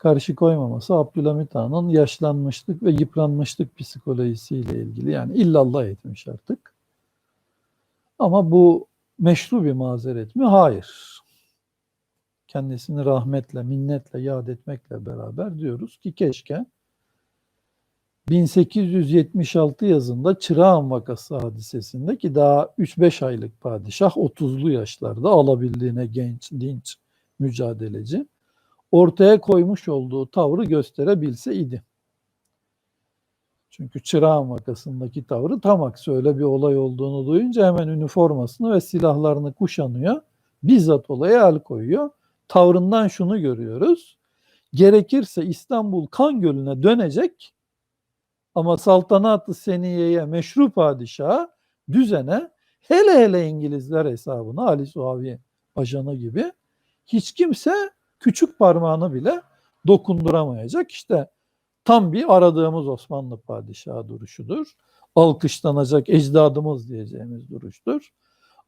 karşı koymaması Abdülhamit Han'ın yaşlanmışlık ve yıpranmışlık psikolojisiyle ilgili. Yani illallah etmiş artık. Ama bu meşru bir mazeret mi? Hayır. Kendisini rahmetle, minnetle yad etmekle beraber diyoruz ki keşke 1876 yazında Çırağan vakası hadisesinde ki daha 3-5 aylık padişah 30'lu yaşlarda alabildiğine genç, dinç, mücadeleci ortaya koymuş olduğu tavrı gösterebilse idi. Çünkü Çırağan vakasındaki tavrı tam aksi öyle bir olay olduğunu duyunca hemen üniformasını ve silahlarını kuşanıyor. Bizzat olaya el koyuyor. Tavrından şunu görüyoruz. Gerekirse İstanbul kan gölüne dönecek ama saltanat-ı seniyeye meşru padişaha, düzene, hele hele İngilizler hesabına Ali Suavi ajanı gibi hiç kimse küçük parmağını bile dokunduramayacak. İşte tam bir aradığımız Osmanlı padişahı duruşudur. Alkışlanacak ecdadımız diyeceğimiz duruştur.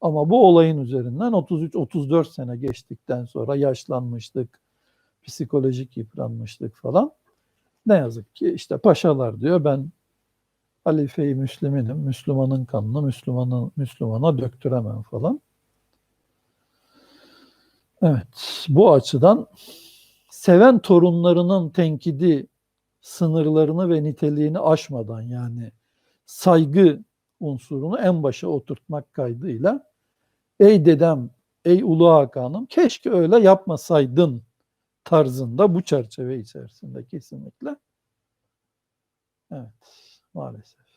Ama bu olayın üzerinden 33-34 sene geçtikten sonra yaşlanmışlık, psikolojik yıpranmışlık falan ne yazık ki işte paşalar diyor ben halife-i Müslüminim, Müslümanın kanını Müslümanın, Müslümana döktüremem falan. Evet, bu açıdan seven torunlarının tenkidi sınırlarını ve niteliğini aşmadan yani saygı unsurunu en başa oturtmak kaydıyla ey dedem, ey ulu hakanım keşke öyle yapmasaydın tarzında bu çerçeve içerisinde kesinlikle. Evet, maalesef.